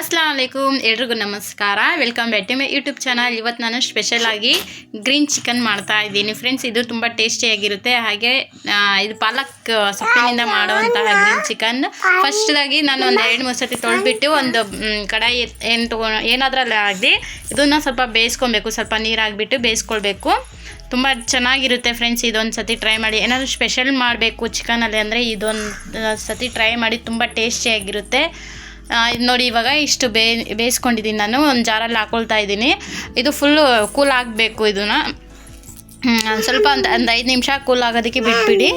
ಅಸ್ಲಾಂ ವಲೈಕುಮ್ ಎಲ್ರಿಗೂ ನಮಸ್ಕಾರ. Welcome back to my YouTube channel ಇವತ್ತು ನಾನು ಸ್ಪೆಷಲ್ ಆಗಿ ಗ್ರೀನ್ ಚಿಕನ್ ಮಾಡ್ತಾ ಇದ್ದೀನಿ. ಫ್ರೆಂಡ್ಸ್ ಇದು ತುಂಬ ಟೇಸ್ಟಿಯಾಗಿರುತ್ತೆ ಹಾಗೆ ಇದು ಪಾಲಕ್ ಸೊಪ್ಪಿನಿಂದ ಮಾಡುವಂತಹ ಗ್ರೀನ್ ಚಿಕನ್ ಫಸ್ಟ್ದಾಗಿ ನಾನು ಒಂದು ಎರಡು ಮೂರು ಸತಿ ತೊಳೆದ್ಬಿಟ್ಟು ಒಂದು ಕಡಾಯಿ ಏನು ತೊಗೊ ಏನಾದ್ರಲ್ಲಿ ಆಗಲಿ ಇದನ್ನು ಸ್ವಲ್ಪ ಬೇಯಿಸ್ಕೊಬೇಕು. ಸ್ವಲ್ಪ ನೀರು ಹಾಕ್ಬಿಟ್ಟು ಬೇಯಿಸ್ಕೊಳ್ಬೇಕು. ತುಂಬ ಚೆನ್ನಾಗಿರುತ್ತೆ ಫ್ರೆಂಡ್ಸ್ ಇದೊಂದು ಸತಿ ಟ್ರೈ ಮಾಡಿ. ಏನಾದರೂ ಸ್ಪೆಷಲ್ ಮಾಡಬೇಕು ಚಿಕನಲ್ಲಿ ಅಂದರೆ ಇದೊಂದು ಸತಿ ಟ್ರೈ ಮಾಡಿ. ತುಂಬ ಟೇಸ್ಟಿಯಾಗಿರುತ್ತೆ ನೋಡಿ ಇವಾಗ ಇಷ್ಟು ಬೇ ಬೇಯಿಸ್ಕೊಂಡಿದ್ದೀನಿ ನಾನು. ಒಂದು ಜಾರಲ್ಲಿ ಹಾಕೊಳ್ತಾ ಇದ್ದೀನಿ ಇದು ಫುಲ್ಲು ಕೂಲ್ ಆಗಬೇಕು ಇದನ್ನು. ಸ್ವಲ್ಪ ಒಂದು ಒಂದು ಐದು ನಿಮಿಷ ಕೂಲ್ ಆಗೋದಕ್ಕೆ ಬಿಟ್ಬಿಡಿ.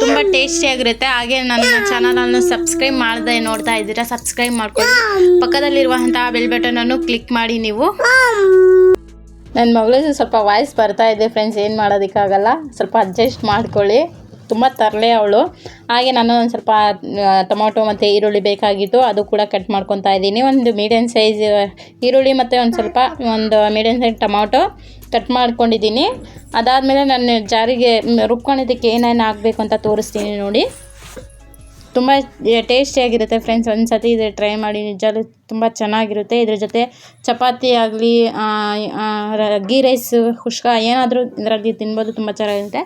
ತುಂಬ ಟೇಸ್ಟಿಯಾಗಿರುತ್ತೆ ಹಾಗೆ ನನ್ನ ಚಾನಲನ್ನು ಸಬ್ಸ್ಕ್ರೈಬ್ ಮಾಡದೆ ನೋಡ್ತಾ ಇದ್ದೀರಾ ಸಬ್ಸ್ಕ್ರೈಬ್ ಮಾಡ್ಕೊಳ್ಳಿ. ಪಕ್ಕದಲ್ಲಿರುವಂತಹ ಬೆಲ್ ಬಟನನ್ನು ಕ್ಲಿಕ್ ಮಾಡಿ ನೀವು. ನನ್ನ ಮಗಳು ಸ್ವಲ್ಪ ವಾಯ್ಸ್ ಬರ್ತಾ ಇದೆ ಫ್ರೆಂಡ್ಸ್ ಏನು ಮಾಡೋದಕ್ಕಾಗಲ್ಲ. ಸ್ವಲ್ಪ ಅಡ್ಜಸ್ಟ್ ಮಾಡ್ಕೊಳ್ಳಿ. ತುಂಬ ತರಲೆ ಅವಳು. ಹಾಗೆ ನಾನು ಒಂದು ಸ್ವಲ್ಪ ಟೊಮೊಟೊ ಮತ್ತು ಈರುಳ್ಳಿ ಬೇಕಾಗಿತ್ತು, ಅದು ಕೂಡ ಕಟ್ ಮಾಡ್ಕೊತಾ ಇದ್ದೀನಿ. ಒಂದು ಮೀಡಿಯಮ್ ಸೈಜ್ ಈರುಳ್ಳಿ ಮತ್ತು ಒಂದು ಸ್ವಲ್ಪ, ಒಂದು ಮೀಡಿಯಮ್ ಸೈಜ್ ಟೊಮೊಟೊ ಕಟ್ ಮಾಡ್ಕೊಂಡಿದ್ದೀನಿ. ಅದಾದಮೇಲೆ ನಾನು ಜಾರಿಗೆ ರುಬ್ಕೊಂಡಿದ್ದಕ್ಕೆ ಏನೇನು ಹಾಕಬೇಕು ಅಂತ ತೋರಿಸ್ತೀನಿ ನೋಡಿ. ತುಂಬ ಟೇಸ್ಟಿಯಾಗಿರುತ್ತೆ ಫ್ರೆಂಡ್ಸ್ ಒಂದು ಸತಿ ಇದು ಟ್ರೈ ಮಾಡಿ ನಿಜವಾಗ್ಲೂ ತುಂಬ ಚೆನ್ನಾಗಿರುತ್ತೆ. ಇದ್ರ ಜೊತೆ ಚಪಾತಿ ಆಗಲಿ ಗೀ ರೈಸು ಖುಷ್ಕ ಏನಾದರೂ ಇದರಲ್ಲಿ ತಿನ್ಬೋದು, ತುಂಬ ಚೆನ್ನಾಗಿರುತ್ತೆ.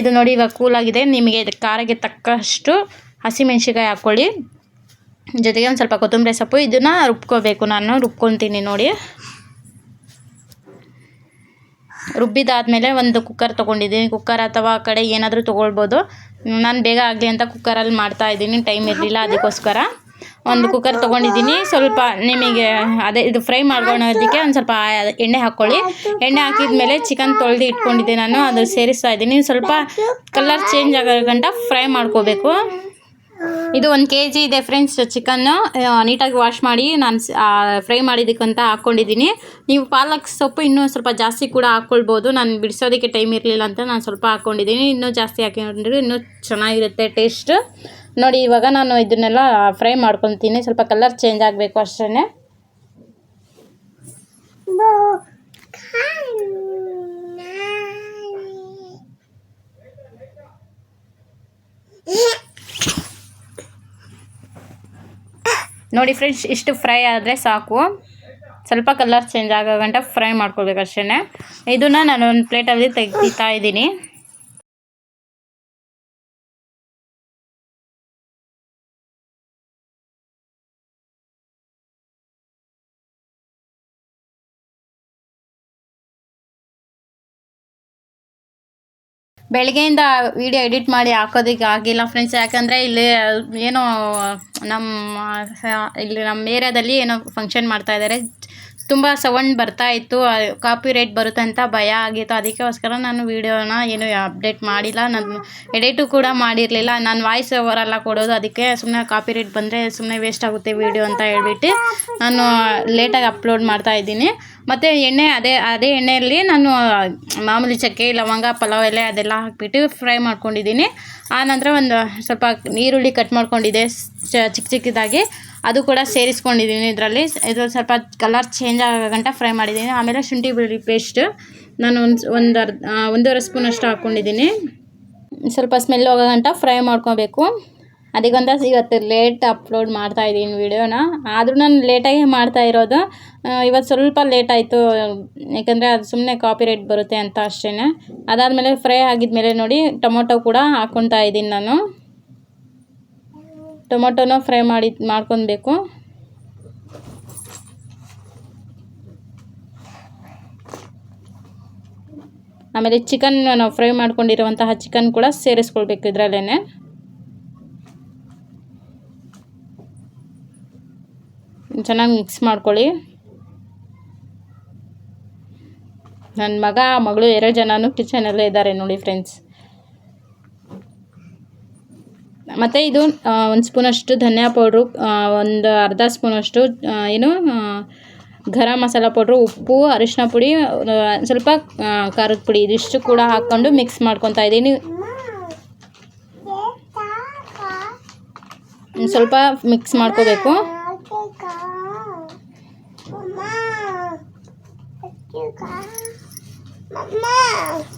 ಇದು ನೋಡಿ ಇವಾಗ ಕೂಲಾಗಿದೆ ನಿಮಗೆ ಖಾರಕ್ಕೆ ತಕ್ಕಷ್ಟು ಹಸಿಮೆಣ್ಸಿಕಾಯಿ ಹಾಕ್ಕೊಳ್ಳಿ. ಜೊತೆಗೆ ಒಂದು ಸ್ವಲ್ಪ ಕೊತ್ತಂಬರಿ ಸೊಪ್ಪು. ಇದನ್ನು ರುಬ್ಕೋಬೇಕು. ನಾನು ರುಬ್ಕೊತೀನಿ ನೋಡಿ. ರುಬ್ಬಿದಾದ್ಮೇಲೆ ಒಂದು ಕುಕ್ಕರ್ ತೊಗೊಂಡಿದ್ದೀನಿ. ಕುಕ್ಕರ್ ಅಥವಾ ಆ ಕಡೆ ಏನಾದರೂ ತೊಗೊಳ್ಬೋದು. ನಾನು ಬೇಗ ಆಗಲಿ ಅಂತ ಕುಕ್ಕರಲ್ಲಿ ಮಾಡ್ತಾ ಇದ್ದೀನಿ. ಟೈಮ್ ಇರಲಿಲ್ಲ ಅದಕ್ಕೋಸ್ಕರ. ಒಂದು ಕುಕ್ಕರ್ ತೊಗೊಂಡಿದ್ದೀನಿ. ಸ್ವಲ್ಪ ನಿಮಗೆ ಅದೇ ಇದು ಫ್ರೈ ಮಾಡ್ಕೊಳೋದಕ್ಕೆ ಒಂದು ಸ್ವಲ್ಪ ಎಣ್ಣೆ ಹಾಕ್ಕೊಳ್ಳಿ. ಎಣ್ಣೆ ಹಾಕಿದ್ಮೇಲೆ ಚಿಕನ್ ತೊಳೆದು ಇಟ್ಕೊಂಡಿದ್ದೆ ನಾನು. ಅದು ಸೇರಿಸ್ತಾ ಇದ್ದೀನಿ. ಸ್ವಲ್ಪ ಕಲರ್ ಚೇಂಜ್ ಆಗೋ ಗಂಟ ಫ್ರೈ ಮಾಡ್ಕೋಬೇಕು. ಇದು ಒಂದು ಕೆ ಜಿ ಇದೆ ಫ್ರೆಂಡ್ಸ್ ಚಿಕನ್ನು ನೀಟಾಗಿ ವಾಶ್ ಮಾಡಿ ನಾನು ಫ್ರೈ ಮಾಡಿದ್ದಕ್ಕಂತ ಹಾಕ್ಕೊಂಡಿದ್ದೀನಿ. ನೀವು ಪಾಲಕ್ ಸೊಪ್ಪು ಇನ್ನೂ ಸ್ವಲ್ಪ ಜಾಸ್ತಿ ಕೂಡ ಹಾಕ್ಕೊಳ್ಬೋದು. ನಾನು ಬಿಡಿಸೋದಕ್ಕೆ ಟೈಮ್ ಇರಲಿಲ್ಲ ಅಂತ ನಾನು ಸ್ವಲ್ಪ ಹಾಕ್ಕೊಂಡಿದ್ದೀನಿ. ಇನ್ನೂ ಜಾಸ್ತಿ ಹಾಕಿದ್ರೆ ಇನ್ನೂ ಚೆನ್ನಾಗಿರುತ್ತೆ ಟೇಸ್ಟ್ ನೋಡಿ ಇವಾಗ ನಾನು ಇದನ್ನೆಲ್ಲ ಫ್ರೈ ಮಾಡ್ಕೊತೀನಿ ಸ್ವಲ್ಪ ಕಲರ್ ಚೇಂಜ್ ಆಗಬೇಕು ಅಷ್ಟೇ ನೋಡಿ ಫ್ರೆಂಡ್ಸ್ ಇಷ್ಟು ಫ್ರೈ ಆದರೆ ಸಾಕು. ಸ್ವಲ್ಪ ಕಲರ್ ಚೇಂಜ್ ಆಗೋ ಗಂಟ ಫ್ರೈ ಮಾಡ್ಕೊಳ್ಬೇಕು ಅಷ್ಟೇ ಇದನ್ನು ನಾನು ಒಂದು ಪ್ಲೇಟಲ್ಲಿ ತೆಗಿತಾ ಇದ್ದೀನಿ. ಬೆಳಗ್ಗೆಯಿಂದ ವಿಡಿಯೋ ಎಡಿಟ್ ಮಾಡಿ ಹಾಕೋದಕ್ಕೆ ಆಗಿಲ್ಲ ಫ್ರೆಂಡ್ಸ್ ಯಾಕಂದರೆ ಇಲ್ಲಿ, ಏನೋ, ನಮ್ಮ, ಇಲ್ಲಿ ನಮ್ಮ ಏರಿಯಾದಲ್ಲಿ ಏನೋ ಫಂಕ್ಷನ್ ಮಾಡ್ತಾ ಇದ್ದಾರೆ ತುಂಬ ಸೌಂಡ್ ಬರ್ತಾ ಇತ್ತು ಕಾಪಿ ರೇಟ್ ಬರುತ್ತೆ ಅಂತ ಭಯ ಆಗಿತ್ತು. ಅದಕ್ಕೋಸ್ಕರ ನಾನು ವೀಡಿಯೋನ ಏನು ಅಪ್ಡೇಟ್ ಮಾಡಿಲ್ಲ. ನಾನು ಎಡಿಟು ಕೂಡ ಮಾಡಿರಲಿಲ್ಲ. ನಾನು ವಾಯ್ಸ್ ಓವರೆಲ್ಲ ಕೊಡೋದು, ಅದಕ್ಕೆ ಸುಮ್ಮನೆ ಕಾಪಿ ರೇಟ್ ಬಂದರೆ ಸುಮ್ಮನೆ ವೇಸ್ಟ್ ಆಗುತ್ತೆ ವೀಡಿಯೋ ಅಂತ ಹೇಳ್ಬಿಟ್ಟು ನಾನು ಲೇಟಾಗಿ ಅಪ್ಲೋಡ್ ಮಾಡ್ತಾ ಇದ್ದೀನಿ. ಮತ್ತು ಎಣ್ಣೆ ಅದೇ ಅದೇ ಎಣ್ಣೆಯಲ್ಲಿ ನಾನು ಮಾಮೂಲಿ ಚಕ್ಕೆ, ಲವಂಗ, ಪಲಾವ್ ಎಲೆ ಅದೆಲ್ಲ ಹಾಕಿಬಿಟ್ಟು ಫ್ರೈ ಮಾಡ್ಕೊಂಡಿದ್ದೀನಿ. ಆನಂತರ ಒಂದು ಸ್ವಲ್ಪ ಈರುಳ್ಳಿ ಕಟ್ ಮಾಡ್ಕೊಂಡಿದ್ದೆ ಚಿಕ್ಕ ಚಿಕ್ಕದಾಗಿ. ಅದು ಕೂಡ ಸೇರಿಸ್ಕೊಂಡಿದ್ದೀನಿ ಇದರಲ್ಲಿ. ಇದು ಸ್ವಲ್ಪ ಕಲರ್ ಚೇಂಜ್ ಆಗೋ ಗಂಟ ಫ್ರೈ ಮಾಡಿದ್ದೀನಿ. ಆಮೇಲೆ ಶುಂಠಿ ಬೆಳ್ಳುಳ್ಳಿ ಪೇಸ್ಟ್ ನಾನು ಒಂದು ಒಂದು ಅರ್ಧ ಒಂದೂವರೆ ಸ್ಪೂನಷ್ಟು ಹಾಕ್ಕೊಂಡಿದ್ದೀನಿ ಸ್ವಲ್ಪ ಸ್ಮೆಲ್ ಹೋಗೋ ಗಂಟ ಫ್ರೈ ಮಾಡ್ಕೋಬೇಕು. ಅದಕ್ಕೊಂದ ಇವತ್ತು ಲೇಟ್ ಅಪ್ಲೋಡ್ ಮಾಡ್ತಾ ಇದ್ದೀನಿ ವಿಡಿಯೋನ ಆದರೂ ನಾನು ಲೇಟಾಗಿ ಮಾಡ್ತಾ ಇರೋದು. ಇವತ್ತು ಸ್ವಲ್ಪ ಲೇಟ್ ಆಯಿತು. ಯಾಕಂದರೆ ಅದು ಸುಮ್ಮನೆ ಕಾಪಿ ರೇಟ್ ಬರುತ್ತೆ ಅಂತ ಅಷ್ಟೇ ಅದಾದಮೇಲೆ ಫ್ರೈ ಆಗಿದ್ಮೇಲೆ ನೋಡಿ ಟೊಮೊಟೊ ಕೂಡ ಹಾಕ್ಕೊತಾ ಇದ್ದೀನಿ ನಾನು. ಟೊಮೊಟೊನ ಫ್ರೈ ಮಾಡಿ ಮಾಡ್ಕೊಬೇಕು. ಆಮೇಲೆ ಚಿಕನ್ ನಾವು ಫ್ರೈ ಮಾಡ್ಕೊಂಡಿರುವಂತಹ ಚಿಕನ್ ಕೂಡ ಸೇರಿಸ್ಕೊಳ್ಬೇಕು ಇದರಲ್ಲೇ ಚೆನ್ನಾಗಿ ಮಿಕ್ಸ್ ಮಾಡ್ಕೊಳ್ಳಿ. ನನ್ನ ಮಗ, ಮಗಳು ಎರಡು ಜನನೂ ಕಿಚನಲ್ಲೇ ಇದ್ದಾರೆ ನೋಡಿ ಫ್ರೆಂಡ್ಸ್ ಮತ್ತು ಇದು ಒಂದು ಸ್ಪೂನಷ್ಟು ಧನಿಯಾ ಪೌಡ್ರು ಒಂದು ಅರ್ಧ ಸ್ಪೂನಷ್ಟು ಏನು ಗರಂ ಮಸಾಲ ಪೌಡ್ರು, ಉಪ್ಪು ಅರಿಶಿನ ಪುಡಿ ಸ್ವಲ್ಪ ಖಾರದ ಪುಡಿ ಇದಿಷ್ಟು ಕೂಡ ಹಾಕ್ಕೊಂಡು ಮಿಕ್ಸ್ ಮಾಡ್ಕೊತಾ ಇದ್ದೀನಿ. ಸ್ವಲ್ಪ ಮಿಕ್ಸ್ ಮಾಡ್ಕೋಬೇಕು.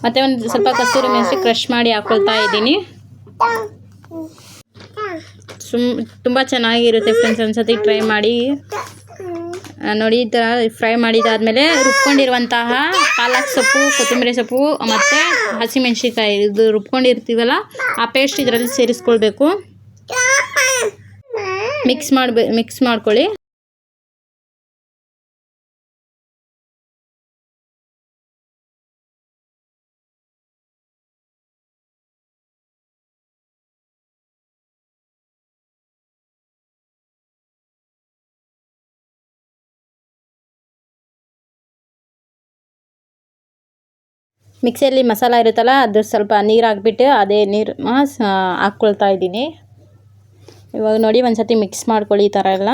ಮತ್ತು ಒಂದು ಸ್ವಲ್ಪ ಕಸ್ತೂರಿ ಮೆಣಸು ಕ್ರಶ್ ಮಾಡಿ ಹಾಕ್ಕೊಳ್ತಾ ಇದ್ದೀನಿ. ಸುಮ್ ತುಂಬ ಚೆನ್ನಾಗಿರುತ್ತೆ ಫ್ರೆಂಡ್ಸ್ ಒಂದ್ಸತಿ ಟ್ರೈ ಮಾಡಿ. ನೋಡಿ, ಈ ಥರ ಫ್ರೈ ಮಾಡಿದಾದಮೇಲೆ ರುಬ್ಕೊಂಡಿರುವಂತಹ ಪಾಲಕ್ ಸೊಪ್ಪು, ಕೊತ್ತಂಬರಿ ಸೊಪ್ಪು, ಮತ್ತು ಹಸಿಮೆಣ್ಸಿಕಾಯಿ ಇದು ರುಬ್ಕೊಂಡಿರ್ತೀವಲ್ಲ, ಆ ಪೇಸ್ಟ್ ಇದರಲ್ಲಿ ಸೇರಿಸ್ಕೊಳ್ಬೇಕು. ಮಿಕ್ಸ್ ಮಾಡ್ಬೇ ಮಿಕ್ಸ್ ಮಾಡ್ಕೊಳ್ಳಿ. ಮಿಕ್ಸಿಯಲ್ಲಿ ಮಸಾಲ ಇರುತ್ತಲ್ಲ ಅದು ಸ್ವಲ್ಪ ನೀರು ಹಾಕ್ಬಿಟ್ಟು ಅದೇ ನೀರು ಹಾಕ್ಕೊಳ್ತಾ ಇದ್ದೀನಿ. ಇವಾಗ ನೋಡಿ ಒಂದು ಸತಿ ಮಿಕ್ಸ್ ಮಾಡ್ಕೊಳ್ಳಿ ಈ ಥರ ಎಲ್ಲ.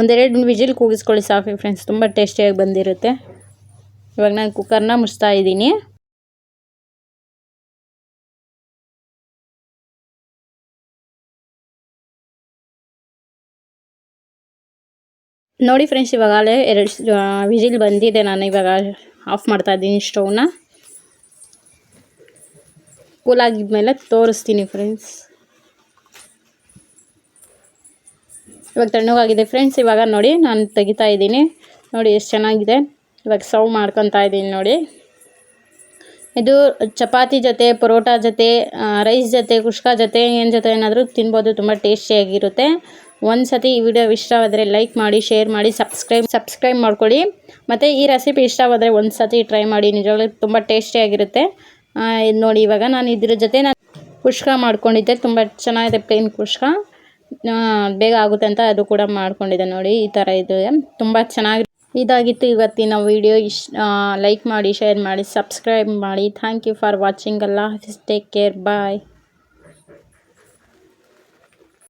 ಒಂದೆರಡು ವಿಜಿಲ್ ಕೂಗಿಸ್ಕೊಳ್ಳಿ ಸಾಫಿ ಫ್ರೆಂಡ್ಸ್. ತುಂಬ ಟೇಸ್ಟಿಯಾಗಿ ಬಂದಿರುತ್ತೆ. ಇವಾಗ ನಾನು ಕುಕ್ಕರ್ನ ಮುಚ್ತಾ ಇದ್ದೀನಿ. ನೋಡಿ ಫ್ರೆಂಡ್ಸ್ ಇವಾಗಲೇ ಎರಡು ವಿಜಿಲ್ ಬಂದಿದೆ. ನಾನು ಇವಾಗ ಆಫ್ ಮಾಡ್ತಾ ಇದ್ದೀನಿ ಸ್ಟೌವ್ನ ಕೂಲ್ ಆಗಿದ್ಮೇಲೆ ತೋರಿಸ್ತೀನಿ ಫ್ರೆಂಡ್ಸ್ ಇವಾಗ ತಣ್ಣಗಾಗಿದೆ ಫ್ರೆಂಡ್ಸ್ ಇವಾಗ ನೋಡಿ ನಾನು ತೆಗಿತಾ ಇದ್ದೀನಿ. ನೋಡಿ ಎಷ್ಟು ಚೆನ್ನಾಗಿದೆ. ಇವಾಗ ಸರ್ವ್ ಮಾಡ್ಕೊತಾ ಇದ್ದೀನಿ ನೋಡಿ. ಇದು ಚಪಾತಿ ಜೊತೆ, ಪರೋಟ ಜೊತೆ ರೈಸ್ ಜೊತೆ, ಕುಷ್ಕ ಜೊತೆ, ಏನು ಜೊತೆ ಏನಾದರೂ ತಿನ್ಬೋದು. ತುಂಬ ಟೇಸ್ಟಿಯಾಗಿರುತ್ತೆ ಒಂದು ಸತಿ ಈ ವಿಡಿಯೋ ಇಷ್ಟವಾದರೆ ಲೈಕ್ ಮಾಡಿ, ಶೇರ್ ಮಾಡಿ, ಸಬ್ಸ್ಕ್ರೈಬ್ ಸಬ್ಸ್ಕ್ರೈಬ್ ಮಾಡ್ಕೊಳ್ಳಿ. ಮತ್ತು ಈ ರೆಸಿಪಿ ಇಷ್ಟವಾದರೆ ಒಂದು ಸತಿ ಟ್ರೈ ಮಾಡಿ, ನಿಜವಾಗ್ಲೂ ತುಂಬ ಟೇಸ್ಟಿಯಾಗಿರುತ್ತೆ ಇದು ನೋಡಿ ಇವಾಗ ನಾನು ಇದ್ರ ಜೊತೆ ನಾನು ಕುಷ್ಕ ಮಾಡ್ಕೊಂಡಿದ್ದೆ. ತುಂಬ ಚೆನ್ನಾಗಿದೆ ಪ್ಲೇನ್ ಕುಷ್ಕ. ಬೇಗ ಆಗುತ್ತೆ ಅಂತ ಅದು ಕೂಡ ಮಾಡ್ಕೊಂಡಿದ್ದೆ ನೋಡಿ, ಈ ಥರ ಇದು. ತುಂಬ ಚೆನ್ನಾಗಿ ಇದಾಗಿತ್ತು ಇವತ್ತಿನ ವಿಡಿಯೋ ಇಶ್ ಲೈಕ್ ಮಾಡಿ ಶೇರ್ ಮಾಡಿ, ಸಬ್ಸ್ಕ್ರೈಬ್ ಮಾಡಿ. ಥ್ಯಾಂಕ್ ಯು ಫಾರ್ ವಾಚಿಂಗ್ ಅಲ್ಲ ಟೇಕ್ ಕೇರ್ ಬಾಯ್